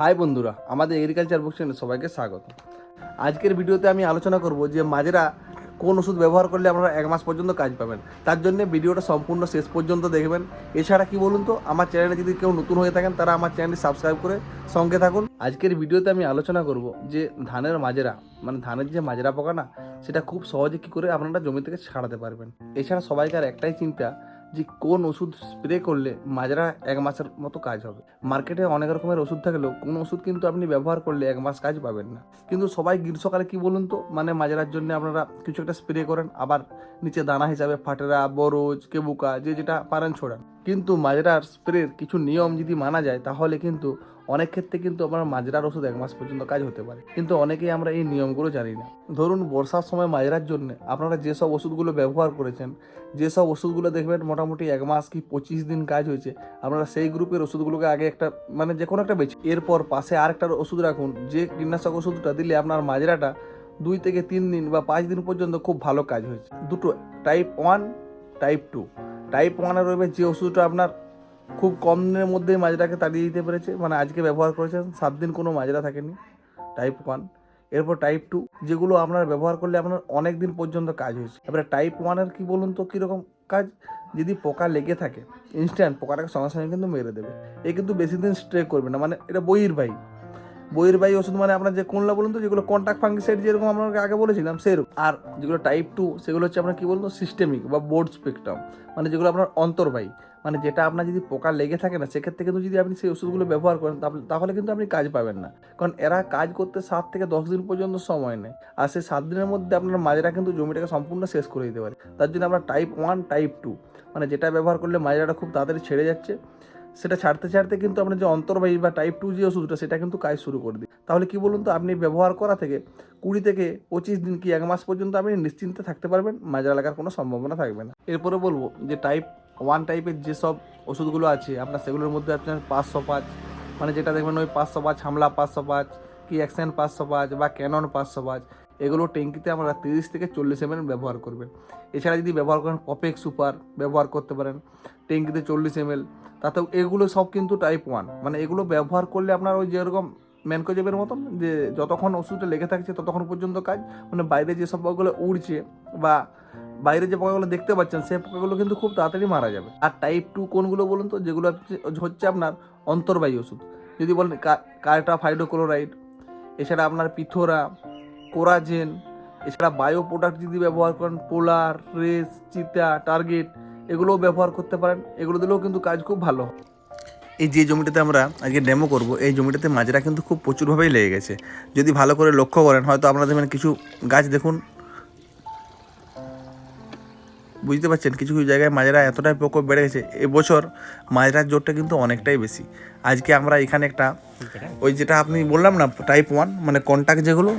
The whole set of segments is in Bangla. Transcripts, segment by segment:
হাই বন্ধুরা, আমাদের এগ্রিকালচার বুক চ্যানেলে সবাইকে স্বাগত। আজকের ভিডিওতে আমি আলোচনা করব যে মাজরা কোন ওষুধ ব্যবহার করলে আপনারা এক মাস পর্যন্ত কাজ পাবেন। তার জন্য ভিডিওটা সম্পূর্ণ শেষ পর্যন্ত দেখবেন। এছাড়া কি বলুন তো, আমার চ্যানেলে যদি কেউ নতুন হয়ে থাকেন, তারা আমার চ্যানেলটি সাবস্ক্রাইব করে সঙ্গে থাকুন। আজকের ভিডিওতে আমি আলোচনা করব যে ধানের মাজরা মানে ধানের যে মাজরা পোকা না, সেটা খুব সহজে কী করে আপনারা জমি থেকে ছাড়াতে পারবেন। এছাড়া সবাইকার একটাই চিন্তা যে কোন ওষুধ স্প্রে করলে মাজরা এক মাসের মতো কাজ হবে। মার্কেটে অনেক রকমের ওষুধ থাকলেও কোন ওষুধ কিন্তু আপনি ব্যবহার করলে এক মাস কাজ পাবেন না। কিন্তু সবাই গ্রীষ্মকালে কি বলুন তো? মানে মাজরার জন্য আপনারা কিছু একটা স্প্রে করেন, আবার নিচে দানা হিসাবে ফাটেরা, বরজ, কেবুকা, যে যেটা পারেন ছোড়ান। কিন্তু মাজরার স্প্রের কিছু নিয়ম যদি মানা যায়, তাহলে কিন্তু অনেক ক্ষেত্রে কিন্তু আপনার মাজরার ওষুধ এক মাস পর্যন্ত কাজ হতে পারে। কিন্তু অনেকেই আমরা এই নিয়মগুলো জানি না। ধরুন, বর্ষার সময় মাজরার জন্য আপনারা যেসব ওষুধগুলো ব্যবহার করেছেন, যেসব ওষুধগুলো দেখবেন মোটামুটি এক মাস কি পঁচিশ দিন কাজ হয়েছে, আপনারা সেই গ্রুপের ওষুধগুলোকে আগে একটা মানে যে কোনো একটা বেছে এরপর পাশে আরেকটা ওষুধ রাখুন, যে কীটনাশক ওষুধটা দিলে আপনার মাজরাটা দুই থেকে তিন দিন বা পাঁচ দিন পর্যন্ত খুব ভালো কাজ হয়েছে। দুটো type one type two type ওয়ানে রয়েছে যে ওষুধটা আপনার খুব কম দিনের মধ্যেই মাজরাকে তাড়িয়ে দিতে পেরেছে। মানে আজকে ব্যবহার করেছেন, সাত দিন কোনো মাজরা থাকেনি টাইপ ওয়ান এরপর টাইপ টু যেগুলো আপনার ব্যবহার করলে আপনার অনেক দিন পর্যন্ত কাজ হয়েছে। এবারে টাইপ ওয়ানের কি বলুন তো, কীরকম কাজ? যদি পোকা লেগে থাকে ইনস্ট্যান্ট পোকাটাকে সঙ্গে সঙ্গে কিন্তু মেরে দেবে। এ কিন্তু বেশি দিন স্ট্রে করবে না মানে এটা বইয়ের বাই বইয়ের বাই ওষুধ মানে আপনার যে কোনলা বলুন তো, যেগুলো কন্ট্যাক্ট ফাঙ্গিসাইড যেরকম আপনাকে আগে বলেছিলাম, সেরকম। আর যেগুলো টাইপ টু সেগুলো হচ্ছে আপনার কী বলুন সিস্টেমিক বা বোর্ড স্পেকট্রাম মানে যেগুলো আপনার অন্তর্বাহী। মানে যেটা আপনার যদি পোকা লেগে থাকে না, সেক্ষেত্রে কিন্তু যদি আপনি সেই ওষুধগুলো ব্যবহার করেন, তাহলে- কিন্তু আপনি কাজ পাবেন না। কারণ এরা কাজ করতে সাত থেকে দশ দিন পর্যন্ত সময় নেয়। আর সেই সাত দিনের মধ্যে আপনার মাজরা কিন্তু জমিটাকে সম্পূর্ণ শেষ করে দিতে পারে। তার জন্য আমরা টাইপ ওয়ান টাইপ টু মানে যেটা ব্যবহার করলে মাজরাটা খুব তাড়াতাড়ি ছেড়ে যাচ্ছে। সেটা ছাড়তে ছাড়তে কিন্তু আপনার যে অন্তর্বাহী বা টাইপ টু যে ওষুধটা সেটা কিন্তু কাজ শুরু করে দিই। তাহলে কি বলুন তো, আপনি ব্যবহার করা থেকে কুড়ি থেকে পঁচিশ দিন কি এক মাস পর্যন্ত আপনি নিশ্চিন্তে থাকতে পারবেন? মাজরা লাগার কোনো সম্ভাবনা থাকবে না। এরপরে বলব যে টাইপ ওয়ান টাইপের যেসব ওষুধগুলো আছে, আপনার সেগুলোর মধ্যে আপনার পাঁচশো পাঁচ মানে যেটা দেখবেন ওই পাঁচশো পাঁচ, হামলা পাঁচশো পাঁচ, কি অ্যাকশন পাঁচশো পাঁচ বা ক্যানন পাঁচশো পাঁচ এগুলো ট্যাঙ্কিতে আমরা তিরিশ থেকে চল্লিশ এমএল ব্যবহার করবেন। এছাড়া যদি ব্যবহার করেন কপেক সুপার ব্যবহার করতে পারেন, ট্যাঙ্কিতে চল্লিশ এমএল তাতেও এগুলো সব কিন্তু টাইপ ওয়ান মানে এগুলো ব্যবহার করলে আপনার ওই যেরকম ম্যানকোজেবের মতন, যে যতক্ষণ ওষুধটা লেগে থাকছে ততক্ষণ পর্যন্ত কাজ মানে বাইরে যেসব পোকাগুলো উড়ছে বা বাইরে যে পোকাগুলো দেখতে পাচ্ছেন, সেই পোকাগুলো কিন্তু খুব তাড়াতাড়ি মারা যাবে। আর টাইপ টু কোনগুলো বলুন তো, যেগুলো হচ্ছে আপনার অন্তর্বাহী ওষুধ। যদি বলেন কার্টা ফাইডোক্লোরাইড এছাড়া আপনার পিথোরা কোরাজেন, এছাড়া বায়ো প্রোডাক্ট যদি ব্যবহার করেন, পোলার, রেস, চিতা, টার্গেট, এগুলোও ব্যবহার করতে পারেন। এগুলো দিলেও কিন্তু কাজ খুব ভালো এই যে জমিটাতে আমরা আজকে ডেমো করব, এই জমিটাতে মাজরা কিন্তু খুব প্রচুরভাবেই লেগে গেছে। যদি ভালো করে লক্ষ্য করেন, হয়তো আপনারা দেখবেন কিছু গাছ দেখুন। বুঝতে পারছেন? কিছু কিছু জায়গায় মাজরা এতটাই প্রকোপ বেড়ে গেছে, এবছর মাজরার জোরটা কিন্তু অনেকটাই বেশি। আজকে আমরা এখানে একটা, ওই যেটা আপনি বললাম না টাইপ ওয়ান মানে কন্ট্যাক্ট যেগুলো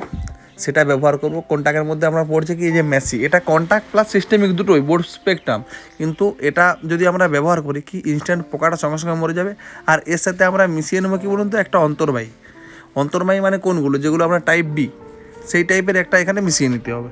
সেটা ব্যবহার করব। কন্ট্যাক্টের মধ্যে আমরা পড়ছে কি যে মেসি, এটা কন্ট্যাক্ট প্লাস সিস্টেমিক দুটোই বোর্ড স্পেকট্রাম কিন্তু এটা যদি আমরা ব্যবহার করি কি ইনস্ট্যান্ট পোকাটা সঙ্গে সঙ্গে মরে যাবে। আর এর সাথে আমরা মিশিয়ে নেব কি বলুন তো, একটা অন্তর্বাহী। অন্তর্বাহী মানে কোনগুলো? যেগুলো আমরা টাইপ বি সেই টাইপের একটা এখানে মিশিয়ে নিতে হবে।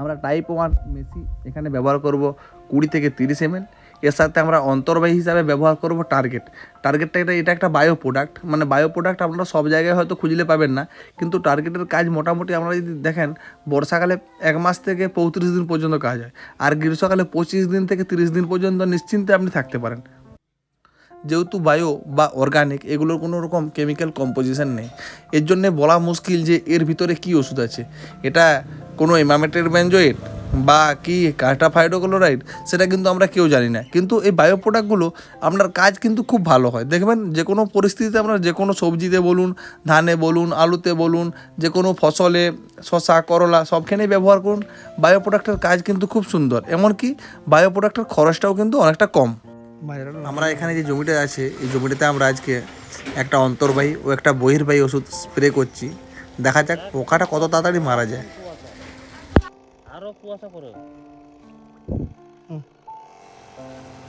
আমরা টাইপ ওয়ান মেসি এখানে ব্যবহার করব কুড়ি থেকে তিরিশ এমএল এর সাথে আমরা অন্তর্বাহী হিসাবে ব্যবহার করব টার্গেট টার্গেটটা এটা এটা একটা বায়ো প্রোডাক্ট মানে বায়ো প্রোডাক্ট আপনারা সব জায়গায় হয়তো খুঁজলে পাবেন না। কিন্তু টার্গেটের কাজ মোটামুটি আমরা যদি দেখেন, বর্ষাকালে এক মাস থেকে পঁয়ত্রিশ দিন পর্যন্ত কাজ হয়। আর গ্রীষ্মকালে পঁচিশ দিন থেকে তিরিশ দিন পর্যন্ত নিশ্চিন্তে আপনি থাকতে পারেন। যেহেতু বায়ো বা অর্গানিক এগুলোর কোনো রকম কেমিক্যাল কম্পোজিশন নেই। এর জন্যে বলা মুশকিল যে এর ভিতরে কি ওষুধ আছে। এটা কোনো এমামেটের ব্যানজয়েড বা কি কার্টাফাইডোক্লোরাইড সেটা কিন্তু আমরা কেউ জানি না। কিন্তু এই বায়ো প্রোডাক্টগুলো আপনার কাজ কিন্তু খুব ভালো হয়। দেখবেন যে কোনো পরিস্থিতিতে আমরা যে কোনো সবজিতে বলুন, ধানে বলুন, আলুতে বলুন, যে কোনো ফসলে শশা করলা সবখানেই ব্যবহার করুন বায়ো প্রোডাক্টের কাজ কিন্তু খুব সুন্দর। এমনকি বায়ো প্রোডাক্টের খরচটাও কিন্তু অনেকটা কম। আমরা এখানে যে জমিটা আছে, এই জমিটাতে আমরা আজকে একটা অন্তর্বাহী ও একটা বহির্বাহী ওষুধ স্প্রে করছি। দেখা যাক পোকাটা কত তাড়াতাড়ি মারা যায়। কুয়াশা করো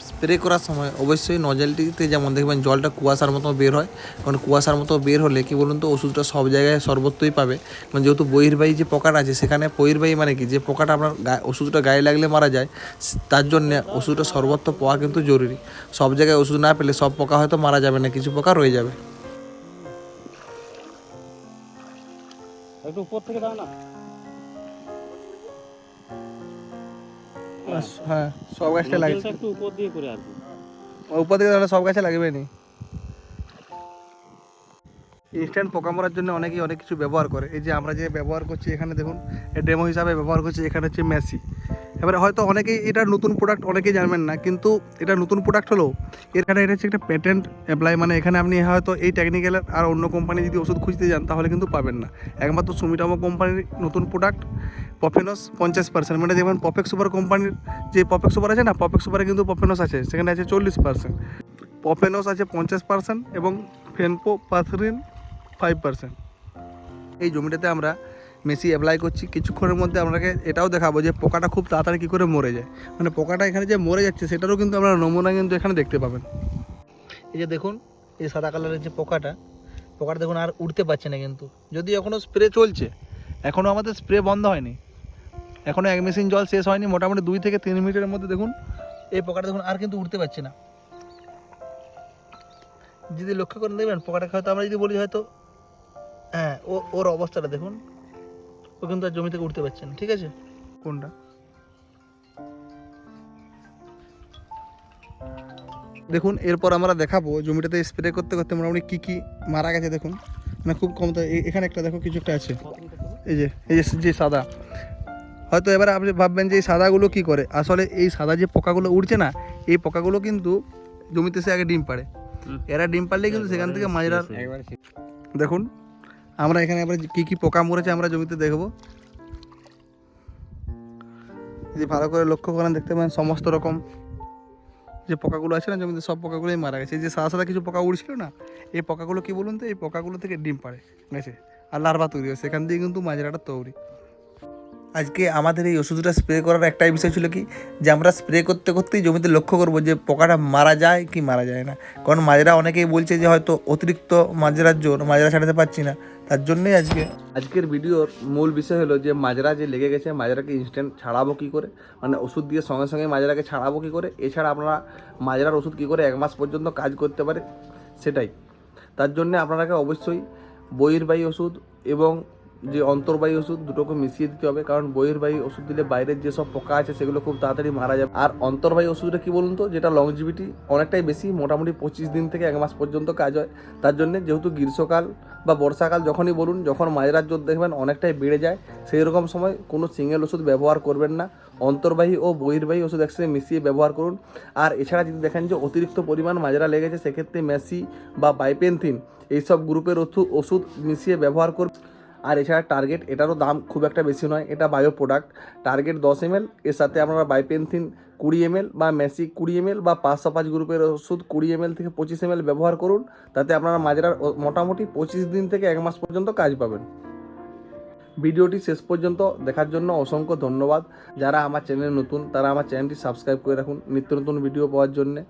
স্প্রে করার সময় অবশ্যই নজেলটিতে যেমন দেখবেন জলটা কুয়াশার মতো বের হয় কারণ কুয়াশার মতো বের হলে কি বলুন তো ওষুধটা সব জায়গায় সর্বত্রই পাবে। কারণ যেহেতু বহির্বাহী যে পোকাটা আছে সেখানে বহির্বাহী মানে কি? যে পোকাটা আপনার গায়ে ওষুধটা গায়ে লাগলে মারা যায় তার জন্য ওষুধটা সর্বত্র পাওয়া কিন্তু জরুরি। সব জায়গায় ওষুধ না পেলে সব পোকা হয়তো মারা যাবে না কিছু পোকা রয়ে যাবে। একটু উপর থেকে দাও না। হ্যাঁ। সব গাছটা লাগে একটু উপর দিয়ে করে আর উপর থেকে তাহলে সব গাছে লাগবে নি। ইনস্ট্যান্ট পোকা মরার জন্য অনেকেই অনেক কিছু ব্যবহার করে। এই যে আমরা যে ব্যবহার করছি এখানে দেখুন ডেমো হিসাবে ব্যবহার করছি এখানে হচ্ছে মেসি এবারে হয়তো অনেকেই এটা নতুন প্রোডাক্ট অনেকেই জানবেন না, কিন্তু এটা নতুন প্রোডাক্ট হলেও এখানে এটা হচ্ছে একটা প্যাটেন্ট অ্যাপ্লাই মানে এখানে আপনি হয়তো এই টেকনিক্যালের আর অন্য কোম্পানি যদি ওষুধ খুঁজতে যান তাহলে কিন্তু পাবেন না। একমাত্র সুমিটামো কোম্পানির নতুন প্রোডাক্ট পফেনস পঞ্চাশ পার্সেন্ট মানে যেমন পপেক সুপার কোম্পানির যে পপেক সুপার আছে না পপেক সুপারে কিন্তু পফেনস আছে, সেখানে আছে চল্লিশ পার্সেন্ট পফেনস আছে পঞ্চাশ পার্সেন্ট এবং ফেনপো পাথরিন ফাইভ পার্সেন্ট এই জমিটাতে আমরা মেসি অ্যাপ্লাই করছি, কিছুক্ষণের মধ্যে আপনাকে এটাও দেখাবো যে পোকাটা খুব তাড়াতাড়ি কী করে মরে যায়। মানে পোকাটা এখানে যে মরে যাচ্ছে, সেটারও কিন্তু আমরা নমুনা কিন্তু এখানে দেখতে পাবেন। এই যে দেখুন, এই সাদা কালারের যে পোকাটা পোকাটা দেখুন আর উঠতে পারছে না কিন্তু। যদি এখনও স্প্রে চলছে এখনও আমাদের স্প্রে বন্ধ হয়নি। এখনও এক মেশিন জল শেষ হয়নি, মোটামুটি দুই থেকে তিন মিনিটের মধ্যে দেখুন, এই পোকাটা দেখুন আর কিন্তু উঠতে পারছে না। যদি লক্ষ্য করে দেখবেন, পোকাটাকে হয়তো আমরা যদি বলি হয়তো হ্যাঁ ও, ওর অবস্থাটা দেখুন। ও কিন্তু আর জমি থেকে উঠতে পারছে না ঠিক আছে? কোনটা? দেখুন এরপর আমরা দেখাবো জমিটাতে স্প্রে করতে করতে মোটামুটি কী কী মারা গেছে দেখুন। মানে খুব কম তো এখানে একটা দেখো কিছু একটা আছে। এই যে এই যে যে সাদা। হয়তো এবারে আপনি ভাববেন যে এই সাদাগুলো কি করে? আসলে এই সাদা যে পোকাগুলো উঠছে না এই পোকাগুলো কিন্তু জমিতে সে আগে ডিম পাড়ে। এরা ডিম পারলে কিন্তু সেখান থেকে একবার দেখুন আমরা এখানে আবার কী কী পোকা মরেছে আমরা জমিতে দেখব। যদি ভালো করে লক্ষ্য করেন, দেখতে পাবেন সমস্ত রকম যে পোকাগুলো আছে না জমিতে, সব পোকাগুলোই মারা গেছে। যে সাদা সাদা কিছু পোকা উড়ছিল না, এই পোকাগুলো কি বলুন তো? এই পোকাগুলো থেকে ডিম পাড়ে গেছে আর লার্ভা তৈরি হয় সেখান দিয়ে কিন্তু মাজরাটা তৈরি। আজকে আমাদের এই ওষুধটা স্প্রে করার একটাই বিষয় ছিল কি? যে আমরা স্প্রে করতে করতেই জমিতে লক্ষ্য করব যে পোকাটা মারা যায় কি মারা যায় না। কারণ মাজরা অনেকেই বলছে যে হয়তো অতিরিক্ত মাজরার জোর, মাজরা ছাড়াতে পারছি না। তার জন্যই আজকে আজকের ভিডিওর মূল বিষয় হলো যে মাজরা যে লেগে গেছে, মাজরাকে ইনস্ট্যান্ট ছাড়াবো কী করে? মানে ওষুধ দিয়ে সঙ্গে সঙ্গে মাজরাকে ছাড়াবো কী করে? এছাড়া আপনারা মাজরার ওষুধ কী করে এক মাস পর্যন্ত কাজ করতে পারে? সেটাই। তার জন্য আপনারাকে অবশ্যই বহির্বাহী ওষুধ এবং যে অন্তর্বাহী ওষুধ দুটোকে মিশিয়ে দিতে হবে, কারণ বহির্বাহী ওষুধ দিলে বাইরের যেসব পোকা আছে সেগুলো খুব তাড়াতাড়ি মারা যাবে। আর অন্তর্বাহী ওষুধটা কি বলুন তো? যেটা লংজিভিটি অনেকটাই বেশি, মোটামুটি পঁচিশ দিন থেকে এক মাস পর্যন্ত কাজ হয়। তার জন্য যেহেতু গ্রীষ্মকাল বা বর্ষাকাল যখনই বলুন, যখন মাজরার জোর দেখবেন অনেকটাই বেড়ে যায়, সেই রকম সময় কোনো সিঙ্গেল ওষুধ ব্যবহার করবেন না। অন্তর্বাহী ও বহির্বাহী ওষুধ একসাথে মিশিয়ে ব্যবহার করুন। আর এছাড়া যদি দেখেন যে অতিরিক্ত পরিমাণ মাজরা লেগেছে, সেক্ষেত্রে মেসি বা বাইপেনথিন, এইসব গ্রুপের ওষুধ মিশিয়ে ব্যবহার করুন। আর এছাড়া টার্গেট এটারও দাম খুব একটা বেশি নয়, এটা বায়ো প্রোডাক্ট টার্গেট দশ এম এর সাথে আপনারা বাইপেনথিন কুড়ি এম বা মেসি কুড়ি এম বা পাঁচশো পাঁচ গ্রুপের ওষুধ কুড়ি এম থেকে পঁচিশ এম ব্যবহার করুন, তাতে আপনারা মাজরার মোটামুটি পঁচিশ দিন থেকে এক মাস পর্যন্ত কাজ পাবেন। ভিডিওটি শেষ পর্যন্ত দেখার জন্য অসংখ্য ধন্যবাদ। যারা আমার চ্যানেল নতুন, তারা আমার চ্যানেলটি সাবস্ক্রাইব করে রাখুন। নিত্য নতুন ভিডিও পাওয়ার জন্যে।